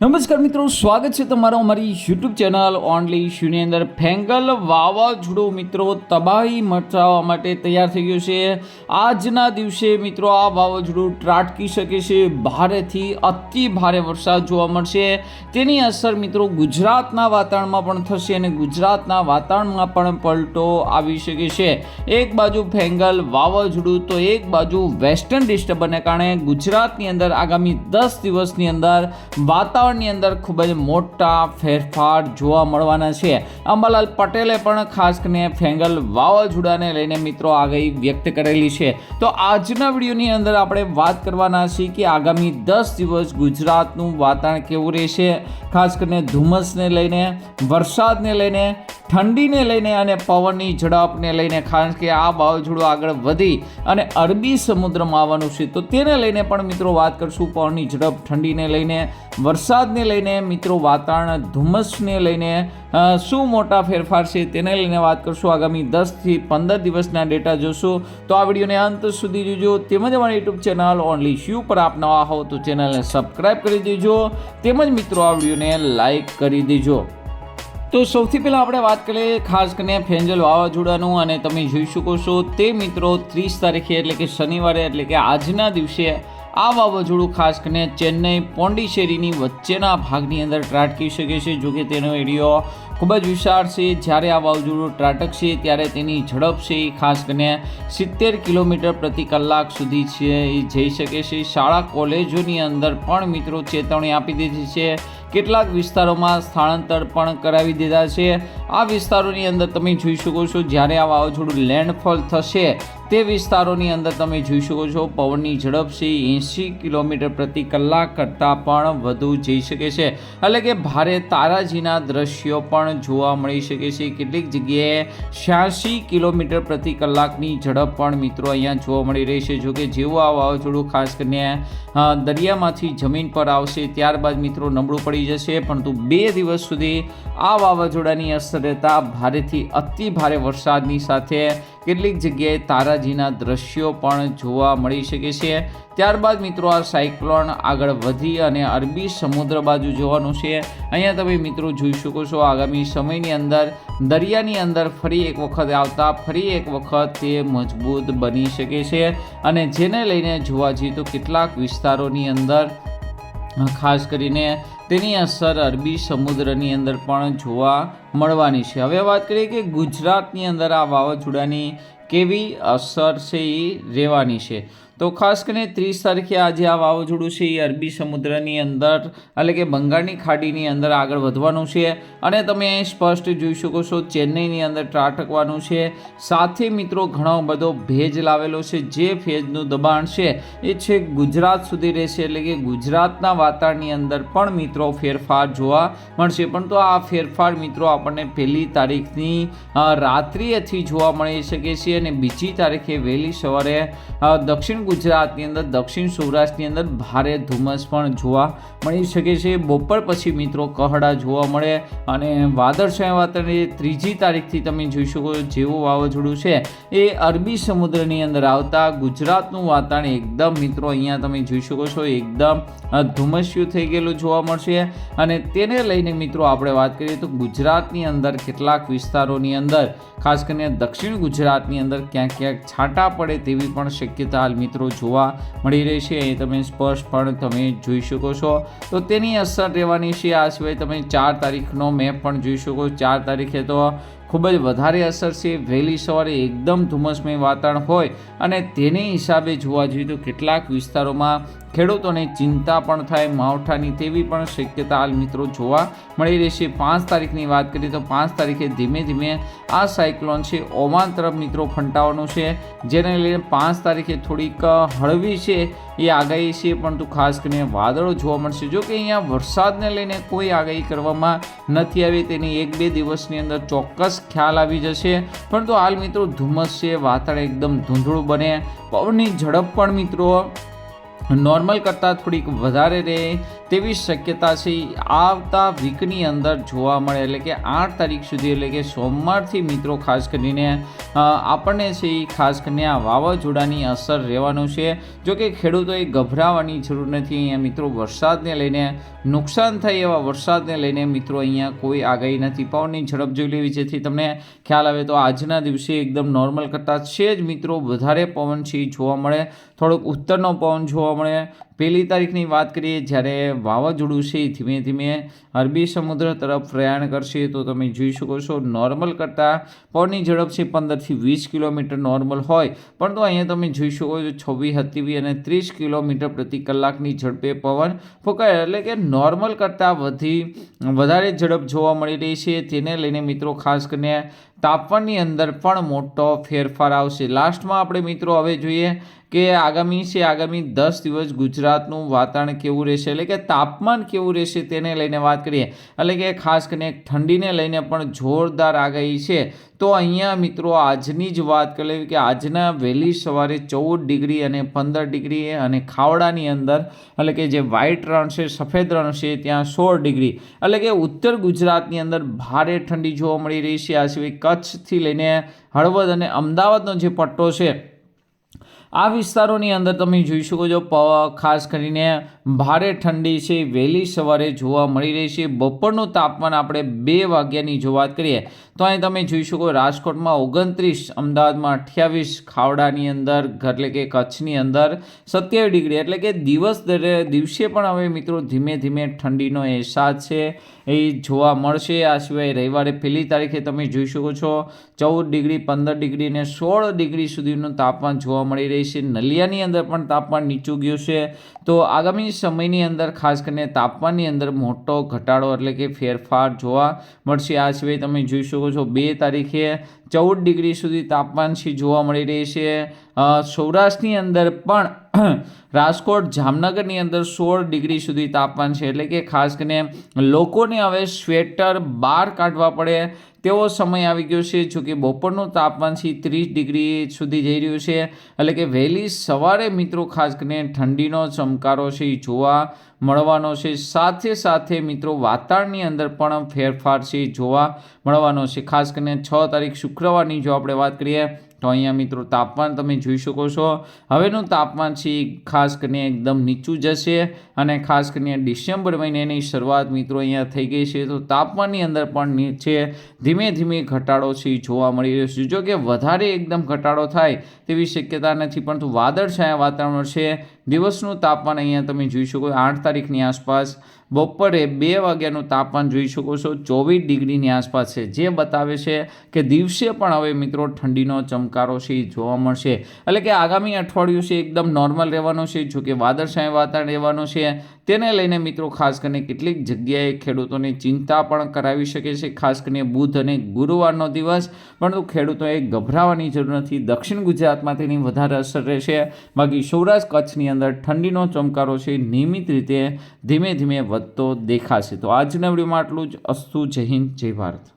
નમસ્કાર મિત્રો, સ્વાગત છે તમારો અમારી યુટ્યુબ ચેનલ ઓનલી શૂની અંદર. ફેંગલ વાવાઝોડું મિત્રો તબાહી મચાવવા માટે તૈયાર થઈ ગયું છે. આજના દિવસે મિત્રો આ વાવાઝોડું ત્રાટકી શકે છે. ભારેથી અતિ ભારે વરસાદ જોવા મળશે. તેની અસર મિત્રો ગુજરાતના વાતાવરણમાં પણ થશે અને ગુજરાતના વાતાવરણમાં પણ પલટો આવી શકે છે. એક બાજુ ફેંગલ વાવાઝોડું, તો એક બાજુ વેસ્ટર્ન ડિસ્ટર્બને કારણે ગુજરાતની અંદર આગામી દસ દિવસની અંદર વાતાવરણની અંદર ખૂબ જ મોટા ફેરફાર જોવા મળવાના છે. અંબાલાલ પટેલે પણ ખાસ કરીને ફેંગલ વાવાઝોડાને લઈને મિત્રો આગાહી વ્યક્ત કરેલી છે. તો આજના વિડીયોની અંદર આપણે વાત કરવાના છીએ કે આગામી દસ દિવસ ગુજરાતનું વાતાવરણ કેવું રહેશે? ખાસ કરીને ધુમ્મસને લઈને, વરસાદને લઈને ઠંડીને લઈને અને પવનની ઝડપને લઈને ખાસ કે આ વાવાઝોડું આગળ વધી અને અરબી સમુદ્રમાં આવવાનું છે, તો તેને લઈને પણ મિત્રો વાત કરશું. પવનની ઝડપ ઠંડીને લઈને, વરસાદને લઈને, મિત્રો વાતાવરણ ધુમ્મસને લઈને શું મોટા ફેરફાર છે તેને લઈને વાત કરશું. આગામી દસથી પંદર દિવસના ડેટા જોશું. તો આ વિડીયોને અંત સુધી જોજો. તેમજ અમારી યુટ્યુબ ચેનલ ઓનલી શ્યુ પર આપ નવા હો તો ચેનલને સબસ્ક્રાઈબ કરી દેજો. તેમજ મિત્રો આ વિડીયોને લાઈક કરી દેજો. તો સૌથી પહેલાં આપણે વાત કરીએ ખાસ કરીને ફેન્જલ વાવાઝોડાનું અને તમે જોઈ શકો છો તે મિત્રો ત્રીસ તારીખે એટલે કે શનિવારે એટલે કે આજના દિવસે આ વાવાઝોડું ખાસ કરીને ચેન્નઈ પોંડિચેરીની વચ્ચેના ભાગની અંદર ત્રાટકી શકે છે. જો કે તેનો એરિયો ખૂબ જ વિશાળ છે. જ્યારે આ વાવાઝોડું ત્રાટકશે ત્યારે તેની ઝડપ છે એ ખાસ કરીને સિત્તેર કિલોમીટર પ્રતિ કલાક સુધી છે એ જઈ શકે છે. શાળા કોલેજોની અંદર પણ મિત્રો ચેતવણી આપી દીધી છે. કેટલાક વિસ્તારોમાં સ્થળાંતર પણ કરાવી દીધા છે. આ વિસ્તારોની અંદર તમે જોઈ શકો છો, જ્યારે આ વાવાઝોડું લેન્ડફોલ થશે તે વિસ્તારોની અંદર તમે જોઈ શકો છો, પવનની ઝડપ છે, એંશી કિલોમીટર પ્રતિ કલાક કરતાં પણ વધુ જઈ શકે છે. એટલે કે ભારે તારાજીના દ્રશ્યો પણ જોવા મળી શકે છે. કેટલીક જગ્યાએ છ્યાસી કિલોમીટર પ્રતિ કલાકની ઝડપ પણ મિત્રો અહીંયા જોવા મળી રહી છે. જોકે જેવું આ વાવાઝોડું ખાસ કરીને દરિયામાંથી જમીન પર આવશે ત્યારબાદ મિત્રો નબળું પડી જશે. પરંતુ બે દિવસ સુધી આ વાવાઝોડાની અસર રહેતા ભારેથી અતિ ભારે વરસાદની સાથે કેટલીક જગ્યાએ તારાજીના દ્રશ્યો પણ જોવા મળી શકે છે. ત્યારબાદ મિત્રો આ સાયક્લોન આગળ વધી અને અરબી સમુદ્ર બાજુ જવાનું છે. અહીંયા તમે મિત્રો જોઈ શકો છો, આગામી સમયની અંદર, દરિયાની અંદર ફરી એક વખત આવતા, ફરી એક વખત તે મજબૂત બની શકે છે. અને જેને લઈને જોવા જઈએ તો કેટલાક વિસ્તારોની અંદર, ખાસ કરીને તેની અસર અરબી સમુદ્રની અંદર પણ જોવા મળવાની છે. હવે વાત કરીએ કે ગુજરાતની અંદર આ વાવાઝોડાની કેવી અસર છે એ રહેવાની છે. તો ખાસ કરીને ત્રીસ તારીખે આજે આ વાવાઝોડું છે એ અરબી સમુદ્રની અંદર, એટલે કે બંગાળની ખાડીની અંદર આગળ વધવાનું છે. અને તમે સ્પષ્ટ જોઈ શકો છો, ચેન્નઈની અંદર ત્રાટકવાનું છે. સાથે મિત્રો ઘણો બધો ભેજ લાવેલો છે. જે ભેજનું દબાણ છે એ છે ગુજરાત સુધી રહેશે, એટલે કે ગુજરાતના વાતાવરણની અંદર પણ મિત્રો ફેરફાર જોવા મળશે. પણ તો આ ફેરફાર મિત્રો આપણને પહેલી તારીખની રાત્રિએથી જોવા મળી શકે છે અને બીજી તારીખે વહેલી સવારે દક્ષિણ ગુજરાતની અંદર, દક્ષિણ સૌરાષ્ટ્રની અંદર ભારે ધુમ્મસ પણ જોવા મળી શકે છે. બપોર પછી મિત્રો કહડા જોવા મળે અને વાદળછાયા વાતાવરણ ત્રીજી તારીખથી તમે જોઈ શકો જેવું વાવાઝોડું છે. એ અરબી સમુદ્રની અંદર આવતા ગુજરાતનું વાતાવરણ એકદમ મિત્રો અહીંયા તમે જોઈ શકો છો, એકદમ ધુમ્મસ્યું થઈ ગયેલું જોવા મળશે. અને તેને લઈને મિત્રો આપણે વાત કરીએ તો ગુજરાતની અંદર કેટલાક વિસ્તારોની અંદર, ખાસ કરીને દક્ષિણ ગુજરાતની અંદર ક્યાંક ક્યાંક છાંટા પડે તેવી પણ શક્યતા હાલ મિત્રો જોવા મળી રહી છે, એ તમે સ્પષ્ટ પણ તમે જોઈ શકો છો. તો તેની અસર રહેવાની છે, આ સિવાય તમે ચાર તારીખનો મેપ પણ જોઈ શકો ચાર તારીખે તો ખૂબ જ વધારે અસર છે. વહેલી સવારે એકદમ ધુમ્મસમય વાતાવરણ હોય અને તેને હિસાબે જોવા જોઈએ તો કેટલાક વિસ્તારોમાં ખેડૂતોને ચિંતા પણ થાય, માવઠાની તેવી પણ શક્યતા હાલ મિત્રો જોવા મળી રહેશે પાંચ તારીખની વાત કરીએ તો પાંચ તારીખે ધીમે ધીમે આ સાયક્લોન છે, ઓમાન તરફ મિત્રો ફંટાવાનું છે, જેને લઈને પાંચ તારીખે થોડીક હળવી છે એ આગાહી છે, પરંતુ ખાસ કરીને વાદળો જોવા મળશે. જો કે અહીંયા વરસાદને લઈને કોઈ આગાહી કરવામાં નથી આવી, તેની એક બે દિવસની અંદર ચોક્કસ ખ્યાલ આવી જશે. પરંતુ હાલ મિત્રો ધુમ્મસ છે, વાતાવરણ એકદમ ધૂંધળું બને, પવનની ઝડપ પણ મિત્રો નોર્મલ કરતાં થોડીક વધારે રહે તેવી શક્યતા છે. આવતા વીકની અંદર જોવા મળે, એટલે કે આઠ તારીખ સુધી, એટલે કે સોમવારથી મિત્રો, ખાસ કરીને આપણને છે એ ખાસ કરીને આ વાવાઝોડાની અસર રહેવાનું છે. જો કે ખેડૂતોએ ગભરાવાની જરૂર નથી. અહીંયા મિત્રો, વરસાદને લઈને નુકસાન થાય એવા વરસાદને લઈને મિત્રો, અહીંયા કોઈ આગાહી નથી. પવનની ઝડપ જોઈ લેવી જેથી તમને ખ્યાલ આવે તો આજના દિવસે એકદમ નોર્મલ કરતાં છે જ મિત્રો. વધારે પવન છે જોવા મળે. થોડોક ઉત્તરનો પવન જોવા મળે. પહેલી તારીખની વાત કરીએ, જ્યારે વાવાઝોડું છે, ધીમે ધીમે અરબી સમુદ્ર તરફ પ્રયાણ કરશે, તો તમે જોઈ શકો છો, નોર્મલ કરતાં પવનની ઝડપ છે પંદરથી વીસ કિલોમીટર નોર્મલ હોય. પરંતુ અહીંયા તમે જોઈ શકો છો છવ્વીસ હત્તીવી અને ત્રીસ કિલોમીટર પ્રતિ કલાકની ઝડપે પવન ફૂંકાય. એટલે કે નોર્મલ કરતાં વધી, વધારે ઝડપ જોવા મળી રહી છે. તેને લઈને મિત્રો, ખાસ કરીને તાપમાનની અંદર પણ મોટો ફેરફાર આવશે. લાસ્ટમાં આપણે મિત્રો હવે જોઈએ કે આગામી છે, આગામી દસ દિવસ ગુજરાતનું વાતાવરણ કેવું રહેશે? એટલે કે તાપમાન કેવું રહેશે તેને લઈને વાત કરીએ. એટલે કે ખાસ કરીને ઠંડીને લઈને પણ જોરદાર આગાહી છે. તો અહીંયા મિત્રો આજની જ વાત કરી લેવી કે આજના વહેલી સવારે ચૌદ ડિગ્રી અને પંદર ડિગ્રી અને ખાવડાની અંદર, એટલે કે જે વ્હાઇટ રણ છે, સફેદ રણ છે, ત્યાં સોળ ડિગ્રી. એટલે કે ઉત્તર ગુજરાતની અંદર ભારે ઠંડી જોવા મળી રહી છે. આ સિવાય કચ્છથી લઈને હળવદ અને અમદાવાદનો જે પટ્ટો છે આ વિસ્તારોની અંદર તમે જોઈ શકો છો ખાસ કરીને ભારે ઠંડી છે, વહેલી સવારે જોવા મળી રહી છે. બપોરનું તાપમાન આપણે બે વાગ્યાની જો વાત કરીએ, તો અહીં તમે જોઈ શકો રાજકોટમાં ઓગણત્રીસ, અમદાવાદમાં અઠ્યાવીસ, ખાવડાની અંદર, એટલે કે કચ્છની અંદર સત્યાવીસ ડિગ્રી. એટલે કે દિવસ દિવસે પણ હવે મિત્રો ધીમે ધીમે ઠંડીનો અહેસાસ છે, એ જોવા મળશે. આ સિવાય રવિવારે પહેલી તારીખે તમે જોઈ શકો છો, ચૌદ ડિગ્રી, પંદર ડિગ્રી અને સોળ ડિગ્રી સુધીનું તાપમાન જોવા મળી રહી છે, નલિયાની અંદર પણ તાપમાન નીચું ગયું છે. તો આગામી સમયની અંદર ખાસ કરીને તાપમાનની અંદર મોટો ઘટાડો એટલે કે ફેરફાર જોવા મળશે. આ સિવાય તમે જોઈ શકો છો, બે તારીખે ચૌદ ડિગ્રી સુધી તાપમાન છે, જોવા મળી રહી છે. સૌરાષ્ટ્રની અંદર પણ રાજકોટ જામનગરની અંદર સોળ ડિગ્રી સુધી તાપમાન છે. એટલે કે ખાસ કરીને લોકોને હવે સ્વેટર બહાર કાઢવા પડે તેવો સમય આવી ગયો છે. જો કે બપોરનું તાપમાન છે ત્રીસ ડિગ્રી સુધી જઈ રહ્યું છે. એટલે કે વહેલી સવારે મિત્રો ખાસ કરીને ઠંડીનો ચમકારો છે એ જોવા મળવાનો છે. સાથે સાથે મિત્રો વાતાવરણની અંદર પણ ફેરફાર છે જોવા મળવાનો છે. ખાસ કરીને છ તારીખ શુક્રવારની જો આપણે વાત કરીએ તો અહીંયા મિત્રો તાપમાન તમે જોઈ શકો છો. હવેનું તાપમાન છે ખાસ કરીને એકદમ નીચું જશે અને ખાસ કરીને ડિસેમ્બર મહિનાની શરૂઆત મિત્રો અહીંયા થઈ ગઈ છે. તો તાપમાનની અંદર પણ નીચે ધીમે ધીમે ઘટાડો છે જોવા મળી રહ્યો છે. જો કે વધારે એકદમ ઘટાડો થાય તેવી શક્યતા નથી, પરંતુ વાદળછાયા વાતાવરણ છે. દિવસનું તાપમાન અહીંયા તમે જોઈ શકો આઠ તારીખની આસપાસ. બપોરે બે વાગ્યાનું તાપમાન જોઈ શકો છો, ચોવીસ ડિગ્રીની આસપાસ છે. જે બતાવે છે કે દિવસે પણ હવે મિત્રો ઠંડીનો ચમકારો છે, એ જોવા મળશે. એટલે કે આગામી અઠવાડિયું છે, એકદમ નોર્મલ રહેવાનું છે જો કે વાદળછાયા વાતાવરણ રહેવાનું છે. તેને લઈને મિત્રો ખાસ કરીને કેટલીક જગ્યાએ ખેડૂતોને ચિંતા પણ કરાવી શકે છે, ખાસ કરીને બુધ અને ગુરુવારનો દિવસ. પરંતુ ખેડૂતોએ ગભરાવાની જરૂર નથી. દક્ષિણ ગુજરાતમાં તેની વધારે અસર રહેશે. બાકી સૌરાષ્ટ્ર કચ્છની અંદર ઠંડીનો ચમકારો છે, નિયમિત રીતે ધીમે ધીમે વધતો દેખાશે. તો આજના વિડીયોમાં આટલું જ. અસ્તુ, જય હિન્દ, જય ભારત.